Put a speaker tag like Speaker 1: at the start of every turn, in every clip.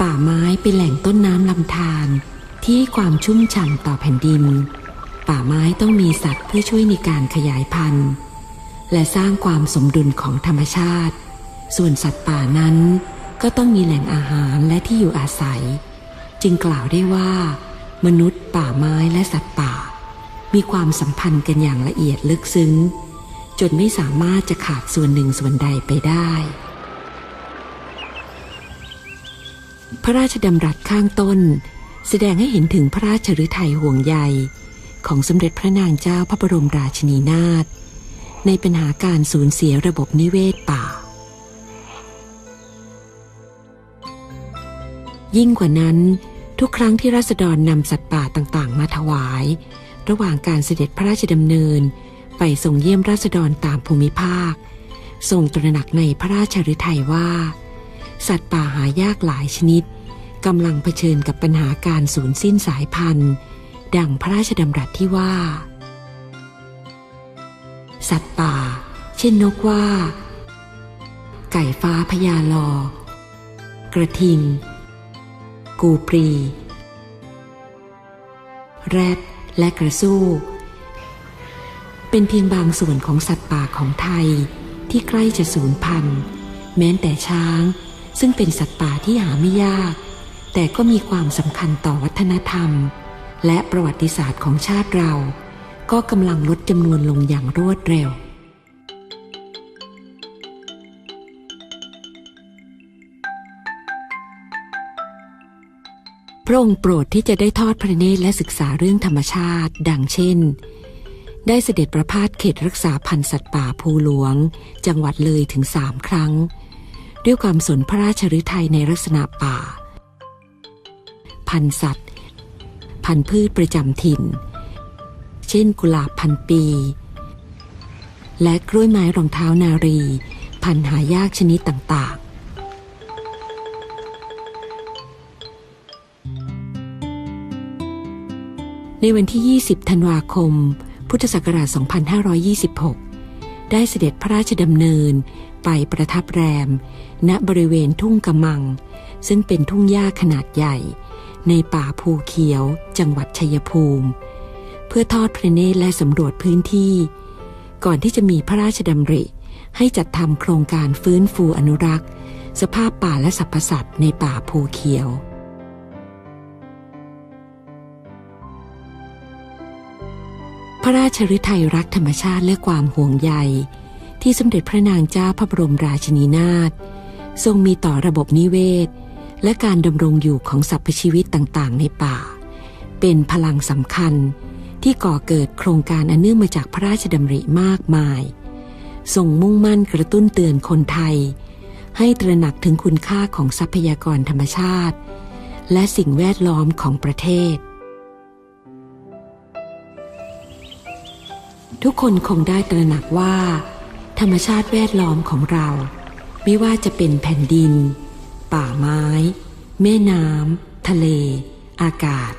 Speaker 1: ป่าไม้เป็นแหล่งต้นน้ำลำธารที่ให้ความชุ่มฉ่ำต่อแผ่นดิน ป่าไม้ต้องมีสัตว์เพื่อช่วยในการขยายพันธุ์ และสร้างความสมดุลของธรรมชาติ ส่วนสัตว์ป่านั้นก็ต้องมีแหล่งอาหารและที่อยู่อาศัย จึงกล่าวได้ว่า มนุษย์ ป่าไม้และสัตว์ป่า มีความสัมพันธ์กันอย่างละเอียดลึกซึ้ง จนไม่สามารถจะขาดส่วนหนึ่งส่วนใดไปได้ พระราชดำรัสข้างต้น แสดงให้เห็นถึงพระราชฤทัยห่วงใย ของสมเด็จพระนางเจ้าพระบรมราชินีนาถในปัญหาการสูญเสียระบบนิเวศป่า ยิ่งกว่านั้น ทุกครั้งที่ราษฎรนำสัตว์ป่าต่างๆ มาถวาย ระหว่างการเสด็จพระราชดำเนิน ไปส่งเยี่ยมราษฎรตามภูมิภาคทรงตระหนักในพระราชฤทัยว่า สัตว์ป่าหายากหลายชนิดกำลังเผชิญกับปัญหาการสูญสิ้นสายพันธุ์ ดังพระราชดำรัสที่ว่า สัตว์ป่า เช่นนกว่า ไก่ฟ้าพญาลอ กระทิง กูปรี แรดและกระสู้ เป็นเพียงบางส่วนของสัตว์ป่าของไทยที่ใกล้จะสูญพันธุ์ แม้แต่ช้าง ซึ่งเป็นสัตว์ป่าที่หาไม่ยาก แต่ก็มีความสำคัญต่อวัฒนธรรม และประวัติศาสตร์ของชาติเรา ก็กำลังลดจำนวนลงอย่างรวดเร็ว พระองค์โปรดที่จะได้ทอดพระเนตรและศึกษาเรื่องธรรมชาติ ดังเช่นได้เสด็จประพาสเขตรักษาพันธุ์สัตว์ป่าภูหลวง จังหวัดเลยถึงสามครั้ง ด้วยความสนพระราชฤทัยในลักษณะป่า พันสัตว์ พันพืชประจำถิ่น เช่นกุหลาบพันปี และกล้วยไม้รองเท้านารี พันหายากชนิดต่างๆ ในวันที่ 20 ธันวาคม พุทธศักราช 2526 ได้เสด็จพระราชดำเนินไปประทับแรม ณบริเวณทุ่งกำมัง ซึ่งเป็นทุ่งหญ้าขนาดใหญ่ ในป่าภูเขียว จังหวัดชัยภูมิ เพื่อทอดพระเนตรและสำรวจพื้นที่ ก่อนที่จะมีพระราชดำริ ให้จัดทำโครงการฟื้นฟูอนุรักษ์ สภาพป่าและสรรพสัตว์ในป่าภูเขียว ระราชฤทัยรักธรรมชาติและความห่วงใย ที่สมเด็จพระนางเจ้าพระบรมราชินีนาถทรงมีต่อระบบนิเวศ และการดำรงอยู่ของสรรพชีวิตต่างๆ ในป่า เป็นพลังสำคัญที่ก่อเกิดโครงการอันเนื่องมาจากพระราชดำริมากมายทรงมุ่งมั่นกระตุ้นเตือนคนไทย ให้ตระหนักถึงคุณค่าของทรัพยากรธรรมชาติ และสิ่งแวดล้อมของประเทศ ทุกคนคงได้ตระหนักว่า ธรรมชาติแวดล้อมของเรา ไม่ว่าจะเป็นแผ่นดิน ป่าไม้ แม่น้ำทะเล อากาศ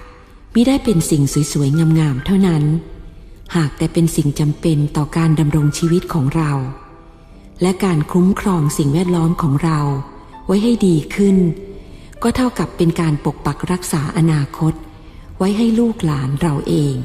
Speaker 1: มิได้เป็นสิ่งสวยๆงามๆเท่านั้น หากแต่เป็นสิ่งจำเป็นต่อการดำรงชีวิตของเรา และการคุ้มครองสิ่งแวดล้อมของเรา ไว้ให้ดีขึ้น ก็เท่ากับเป็นการปกปักรักษาอนาคต ไว้ให้ลูกหลานเราเอง